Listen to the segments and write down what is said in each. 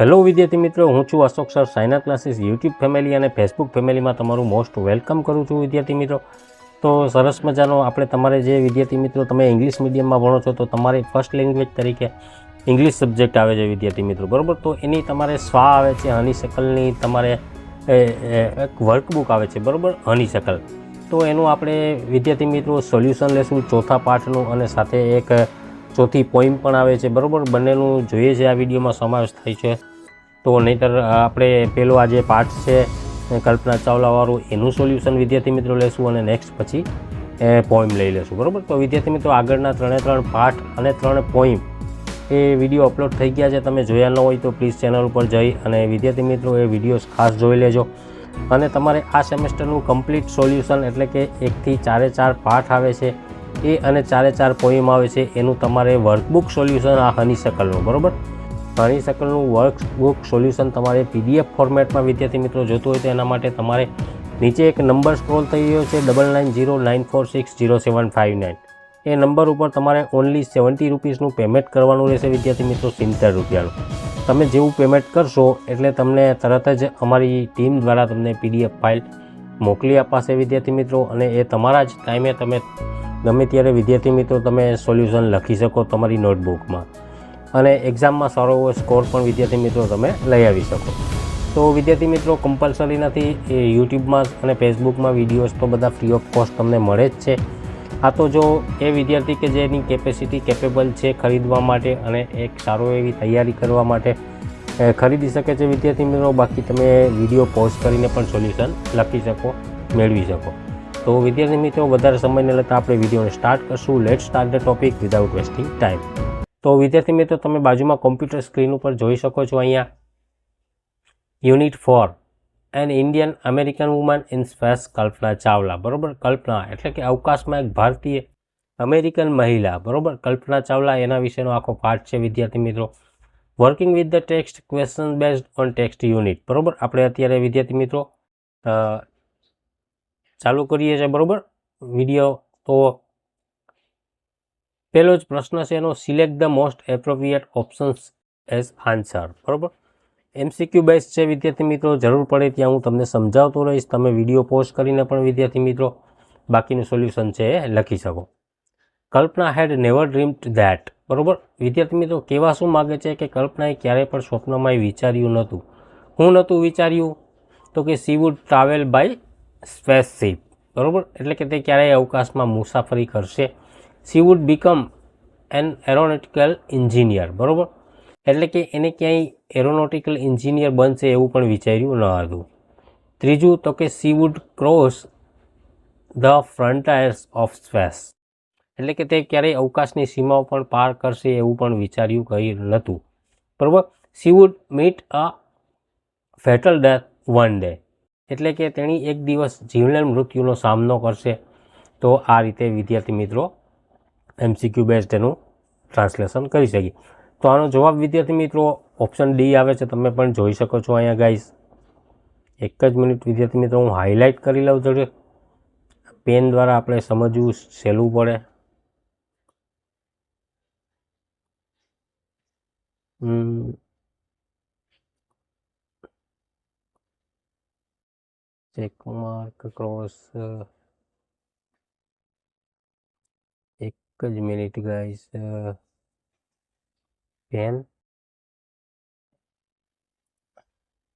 Hello વિદ્યાર્થી મિત્રો. હું છું Ashok sir Saina classes YouTube family અને ફેસબુક ફેમિલીમાં તમારું મોસ્ટ વેલકમ કરું છું, વિદ્યાર્થી મિત્રો. તો સરસ મજાનો આપણે તમારે જે વિદ્યાર્થી મિત્રો તમે ઇંગ્લિશ મીડિયમમાં ભણો છો, તો તમારી ફર્સ્ટ લેંગ્વેજ તરીકે ઇંગ્લિશ સબ્જેક્ટ આવે છે, વિદ્યાર્થી મિત્રો. બરાબર? તો એની તમારે સ્વા આવે છે હની શકલની તમારે એક વર્કબુક આવે છે, બરાબર? હની શકલ તો એનું આપણે વિદ્યાર્થી મિત્રો સોલ્યુશન લેશું ચોથા પાઠનું અને સાથે એક ચોથી પોઈમ પણ આવે છે. બરાબર? બંનેનું જોઈએ છે આ વિડીયોમાં સમાવેશ થાય છે. તો નહીંતર આપણે પેલો આ જે પાઠ છે કલ્પના ચાવલાવાળું, એનું સોલ્યુશન વિદ્યાર્થી મિત્રો લેશું અને નેક્સ્ટ પછી, એ પોઈમ લઈ લેશું. બરાબર? તો વિદ્યાર્થી મિત્રો, આગળના ત્રણે ત્રણ પાઠ અને ત્રણ પોઈમ એ વીડિયો અપલોડ થઈ ગયા છે. તમે જોયા ન હોય તો પ્લીઝ ચેનલ ઉપર જઈ અને વિદ્યાર્થી મિત્રો, એ વિડીયોઝ ખાસ જોઈ લેજો. અને તમારે આ સેમેસ્ટરનું કમ્પ્લીટ સોલ્યુશન એટલે કે એકથી ચારે ચાર પાઠ આવે છે. એ અને ચારે ચાર પોઈમ આવે છે, એનું તમારે વર્કબુક સોલ્યુશન આ હની શકલનું, બરાબર? હની શકલનું વર્કબુક સોલ્યુશન તમારે પીડીએફ ફોર્મેટમાં વિદ્યાર્થી મિત્રો જોતું હોય તો એના માટે તમારે નીચે એક નંબર સ્ક્રોલ થઈ રહ્યો છે double nine zero nine four six zero seven five nine એ નંબર ઉપર તમારે ઓનલી સેવન્ટી રૂપીસનું પેમેન્ટ કરવાનું રહેશે વિદ્યાર્થી મિત્રો, સિત્તેર રૂપિયાનું. તમે જેવું પેમેન્ટ કરશો એટલે તમને તરત જ અમારી ટીમ દ્વારા તમને પીડીએફ ફાઇલ મોકલી અપાશે વિદ્યાર્થી મિત્રો અને એ તમારા જ ટાઈમે તમે ગમે ત્યારે વિદ્યાર્થી મિત્રો તમે સોલ્યુશન લખી શકો તમારી નોટબુકમાં અને એક્ઝામમાં સારો એવો સ્કોર પણ વિદ્યાર્થી મિત્રો તમે લઈ આવી શકો. તો વિદ્યાર્થી મિત્રો કમ્પલસરી નથી, એ યુટ્યુબમાં અને ફેસબુકમાં વિડીયોઝ તો બધા ફ્રી ઓફ કોસ્ટ તમને મળે જ છે. આ તો જો એ વિદ્યાર્થી કે જેની કેપેસિટી કેપેબલ છે ખરીદવા માટે અને એક સારો એવી તૈયારી કરવા માટે ખરીદી શકે છે વિદ્યાર્થી મિત્રો. બાકી તમે વીડિયો પોઝ કરીને પણ સોલ્યુશન લખી શકો, મેળવી શકો. તો વિદ્યાર્થી મિત્રો, વધારે સમયને લેતા આપણે વિડીયોને સ્ટાર્ટ કરશું. Let start the topic without wasting time તો વિદ્યાર્થી મિત્રો, તમે બાજુમાં કોમ્પ્યુટર સ્ક્રીન ઉપર જોઈ શકો છો અહીંયા. Unit four an Indian American woman in space Kalpana Chawla બરોબર? કલ્પના, એટલે કે અવકાશમાં એક ભારતીય અમેરિકન મહિલા. બરોબર? કલ્પના ચાવલા, એના વિશેનો આખો પાઠ છે વિદ્યાર્થી મિત્રો. Working with the text question based on text unit બરોબર? આપણે અત્યારે વિદ્યાર્થી મિત્રો ચાલુ કરીએ છીએ, બરાબર? વીડિયો તો પહેલો જ પ્રશ્ન છે એનો select the most appropriate options as answer બરાબર? એમસીક્યુ બેઝ છે, વિદ્યાર્થી મિત્રો, જરૂર પડે ત્યાં હું તમને સમજાવતો રહીશ. તમે વીડિયો પોસ્ટ કરીને પણ, વિદ્યાર્થી મિત્રો, બાકીનું સોલ્યુશન છે એ લખી શકો. કલ્પના હેડ નેવર ડ્રીમ્ડ ધેટ બરાબર? વિદ્યાર્થી મિત્રો કહેવા શું માગે છે કે કલ્પનાએ ક્યારેય પણ સ્વપ્નમાં વિચાર્યું નહોતું? હું નહોતું વિચાર્યું? તો કે she would travel by spaceship બરાબર? એટલે કે તે ક્યારેય અવકાશમાં મુસાફરી કરશે. She would become an aeronautical engineer બરાબર? એટલે કે એને ક્યાંય એરોનોટિકલ એન્જિનિયર બનશે એવું પણ વિચાર્યું ન હતું. ત્રીજું, તો કે she would cross the frontiers of space એટલે કે તે ક્યારેય અવકાશની સીમાઓ પણ પાર કરશે એવું પણ વિચાર્યું કંઈ નહોતું. બરાબર? She would meet a fatal death one day એટલે કે તેણી એક દિવસ જીવલેણ મૃત્યુનો સામનો કરશે. તો આ રીતે વિદ્યાર્થી મિત્રો એમસીક્યુ બેઝડ એનું ટ્રાન્સલેશન કરી શકીએ તો આનો જવાબ વિદ્યાર્થી મિત્રો ઓપ્શન ડી આવે છે. તમે પણ જોઈ શકો છો અહીંયા ગાઈસ એક જ મિનિટ વિદ્યાર્થી મિત્રો હું હાઇલાઇટ કરી લઉં છું. પેન દ્વારા આપણે સમજવું સહેલું પડે. ચેક માર્ક ક્રોસ એક જ મિનિટ ગાઈસ પેન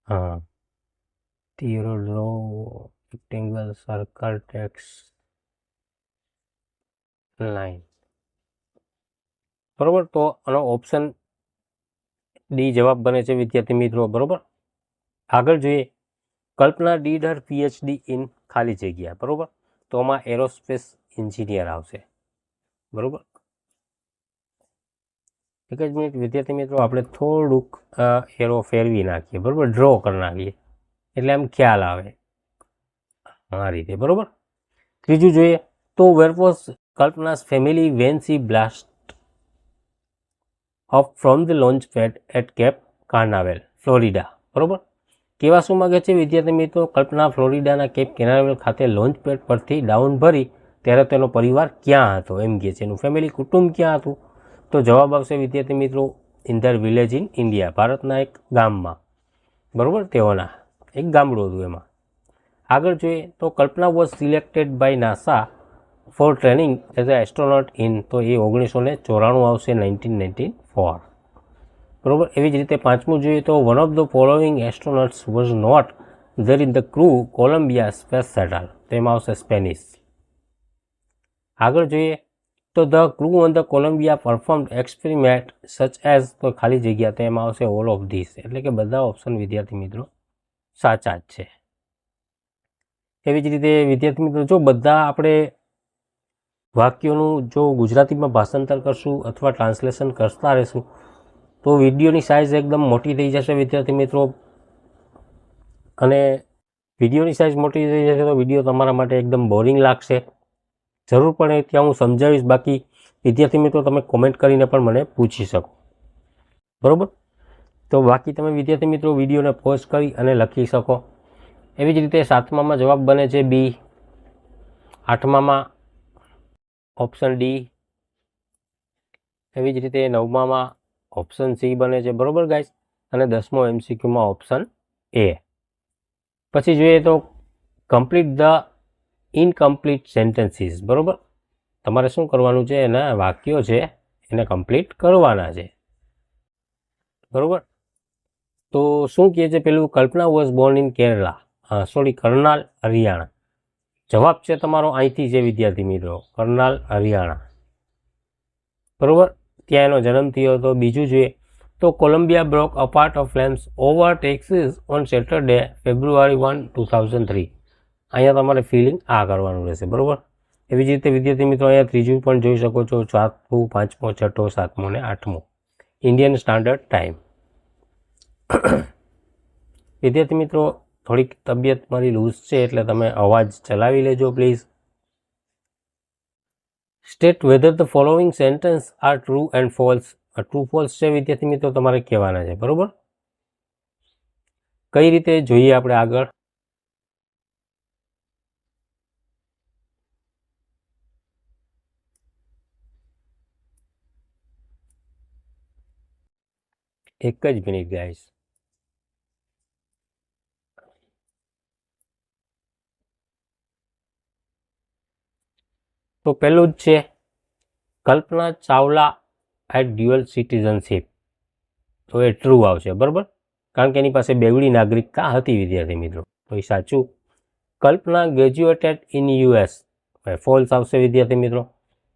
હા. તીરો draw rectangle circle text line બરોબર? તો આનો ઓપ્શન ડી જવાબ બને છે વિદ્યાર્થી મિત્રો બરોબર? આગળ જોઈએ. Kalpana did her PhD in ખાલી જગ્યા, બરાબર? તો આમાં એરોસ્પેસ એન્જિનિયર આવશે, બરાબર? એક જ મિનિટ, વિદ્યાર્થી મિત્રો, આપણે થોડુંક એરો ફેરવી નાખીએ, બરાબર? ડ્રો કરી નાખીએ. એટલે આમ ખ્યાલ આવે. આ રીતે, બરાબર? ત્રીજું જોઈએ, તો where was Kalpana's family when she blast off from the launch pad at Cape Canaveral Florida બરોબર? કેવા શું માગે છે? વિદ્યાર્થી મિત્રો, કલ્પના ફ્લોરિડાના કેપ કેનાવેલ ખાતે લોન્ચ પેડ પરથી ડાઉન ભરી ત્યારે તેનો પરિવાર ક્યાં હતો? એમ કહે છે. એનું ફેમિલી કુટુંબ ક્યાં હતું? તો જવાબ આવશે વિદ્યાર્થી મિત્રો ઇન્ધર વિલેજ ઇન ઇન્ડિયા ભારતના એક ગામમાં. બરાબર? તેઓના એક ગામડું હતું એમાં. આગળ જોઈએ તો Kalpana was selected by NASA for training as a astronaut in તો એ ઓગણીસો ને ચોરાણું આવશે નાઇન્ટીન નાઇન્ટીન ફોર બરાબર? એવી જ રીતે પાંચમું જોઈએ તો one of the following astronauts was not there in the crew Columbia space shuttle તેમાં આવશે સ્પેનિશ. આગળ જોઈએ તો the crew on the Columbia perform experiment such as તો ખાલી જગ્યા તેમાં આવશે ઓલ ઓફ ધીસ એટલે કે બધા ઓપ્શન વિદ્યાર્થી મિત્રો સાચા જ છે. એવી જ રીતે વિદ્યાર્થી મિત્રો જો બધા આપણે વાક્યોનું જો ગુજરાતીમાં ભાષાંતર કરશું અથવા ટ્રાન્સલેશન કરતા રહેશું તો વિડીયોની સાઇઝ એકદમ મોટી થઈ જશે, વિદ્યાર્થી મિત્રો. અને વિડીયોની સાઇઝ મોટી થઈ જશે તો વીડિયો તમારા માટે એકદમ બોરિંગ લાગશે. જરૂર પડે ત્યાં હું સમજાવીશ. બાકી વિદ્યાર્થી મિત્રો, તમે કોમેન્ટ કરીને પણ મને પૂછી શકો. બરાબર? તો બાકી તમે વિદ્યાર્થી મિત્રો, વિડીયોને પોઝ કરી અને લખી શકો. એવી જ રીતે સાતમામાં જવાબ બને છે બી આઠમામાં ઓપ્શન ડી એવી જ રીતે નવમામાં ઓપ્શન સી બને છે. બરાબર ગાઈસ? અને દસમો એમસીક્યુમાં ઓપ્શન એ. પછી જોઈએ તો કમ્પ્લીટ ધ ઇનકમ્પ્લીટ સેન્ટેન્સીસ. બરાબર? તમારે શું કરવાનું છે? એના વાક્યો છે, એને કમ્પ્લીટ કરવાના છે. બરાબર? તો શું કહે છે પેલું? Kalpana was born in Kerala હા સોરી કરનાલ, હરિયાણા. જવાબ છે તમારો અહીંથી છે વિદ્યાર્થી મિત્રો. કરનાલ, હરિયાણા. બરાબર? ત્યાં એનો જન્મ થયો હતો. બીજું જોઈએ તો Columbia broke apart of flames over Texas on Saturday February one, two thousand three. અહીંયા તમારે ફિલિંગ આ કરવાનું રહેશે, બરાબર? એવી જ રીતે વિદ્યાર્થી મિત્રો અહીંયા ત્રીજું પણ જોઈ શકો છો ચોથું પાંચમો, છઠ્ઠો, સાતમો ને આઠમો. ઇન્ડિયન સ્ટાન્ડર્ડ ટાઈમ વિદ્યાર્થી મિત્રો, થોડીક તબિયત મારી લૂઝ છે એટલે તમે અવાજ ચલાવી લેજો please state whether the following sentence are true and false true false છે વિદ્યાર્થી મિત્રો, તમારે કહેવાના છે, બરાબર? કઈ રીતે જોઈએ આપણે આગળ? એક જ મિનિટ ગાઈસ તો પહેલું જ છે Kalpana Chawla had dual citizenship. તો એ ટ્રુ આવશે, બરાબર? કારણ કે એની પાસે બેવડી નાગરિકતા હતી વિદ્યાર્થી મિત્રો. તો એ સાચું. Kalpana graduated in US false આવશે વિદ્યાર્થી મિત્રો.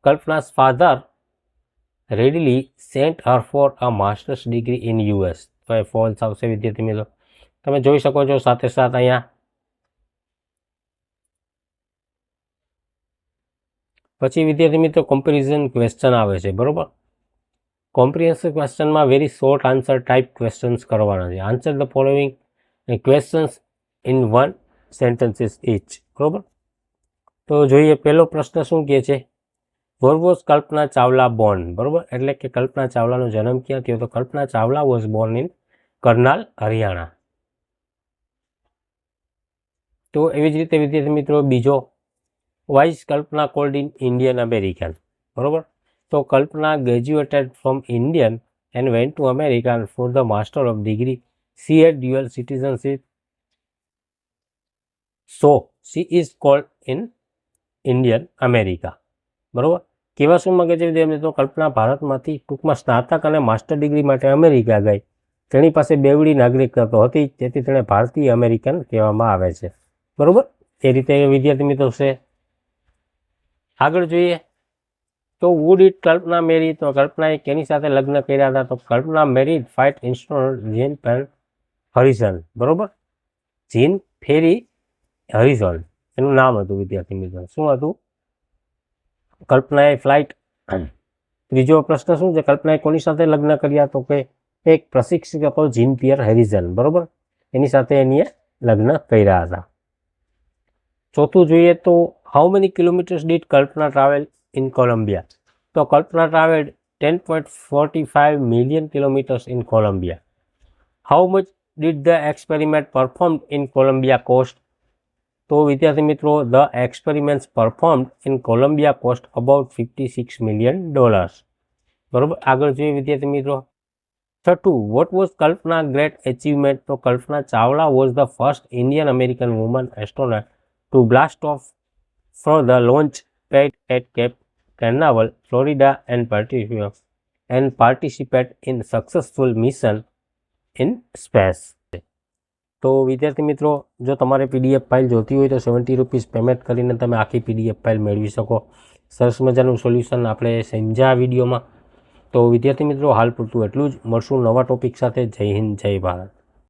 Kalpana's father readily sent her for a master's degree in US તો એ ફોલ્સ આવશે વિદ્યાર્થી મિત્રો. તમે જોઈ શકો છો સાથે સાથ અહીંયા પછી વિદ્યાર્થી મિત્રો કોમ્પેરિઝન ક્વેશ્ચન આવે છે, બરાબર? Comprehensive ક્વેશ્ચનમાં very short answer type questions કરવાના છે. Answer the following questions in one sentences each બરાબર? તો જોઈએ, પહેલો પ્રશ્ન શું કહે છે? Where was Kalpana Chawla born બરાબર? એટલે કે કલ્પના ચાવલાનો જન્મ ક્યાં થયો? તો Kalpana Chawla was born in Karnal, Haryana. તો એવી જ રીતે વિદ્યાર્થી મિત્રો, બીજો why is Kalpana called in Indian American. બરોબર? તો Kalpana graduated from Indian and went to American for the master of degree. She had dual citizenship. So, she is called in Indian America. બરાબર? કેવા શું માગે છે વિદ્યાર્થી મિત્રો? કલ્પના ભારતમાંથી ટૂંકમાં સ્નાતક અને માસ્ટર ડિગ્રી માટે અમેરિકા ગઈ. તેની પાસે બેવડી નાગરિકતા તો હતી તેથી તેણે ભારતીય અમેરિકન કહેવામાં આવે છે. બરાબર? એ રીતે વિદ્યાર્થી મિત્રો છે. આગળ જોઈએ તો વુડ ઇટ કલ્પના મેરી તો કલ્પનાએ કેની સાથે લગ્ન કર્યા હતા તો કલ્પના મેરી ફાઇટ ઇન્સ્ટોર જીન પેન હરિઝન બરોબર? જીન ફેરી હરિઝન એનું નામ હતું વિદ્યાર્થી મિત્રો. શું હતું? કલ્પનાએ ફ્લાઇટ ત્રીજો પ્રશ્ન શું છે? કલ્પનાએ કોની સાથે લગ્ન કર્યા? તો કે એક પ્રશિક્ષક હતો જીન પિયર હેરિઝન બરોબર? એની સાથે એની લગ્ન કર્યા હતા. ચોથું જોઈએ તો how many kilometres did Kalpana travel in Columbia તો Kalpana travel ten point forty five million kilometres in Columbia how much did the experiment perform in Columbia cost તો વિદ્યાર્થી મિત્રો the experiments performed in Columbia cost about fifty six million dollars બરોબર આગળ જોઈએ વિદ્યાર્થી મિત્રો છઠ્ઠું what was Kalpana great achievement તો Kalpana Chawla was the first Indian American woman astronaut to blast off from the launch pad at Cape Canaveral Florida and participate and participate in successful mission in space તો વિદ્યાર્થી મિત્રો, જો તમારે PDF file જોતી હોય તો seventy rupees payment કરીને તમે આખી પીડીએફ ફાઇલ મેળવી શકો. સરસ મજાનું સોલ્યુશન આપણે સમજ્યા વિડીયોમાં. તો વિદ્યાર્થી મિત્રો, હાલ પૂરતું એટલું જ. મળશું નવા ટોપિક સાથે. જય હિન્દ, જય ભારત.